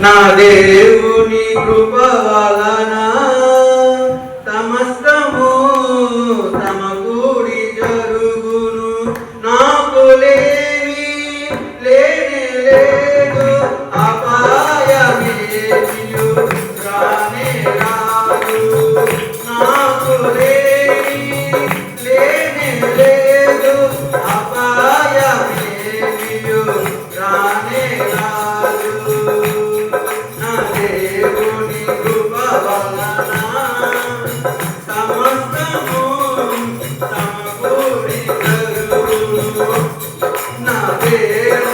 నా దేవుని కృప వలన సమస్తము తమ కూడి జరుగును. నాకు లేని లేని లేదు. Amén.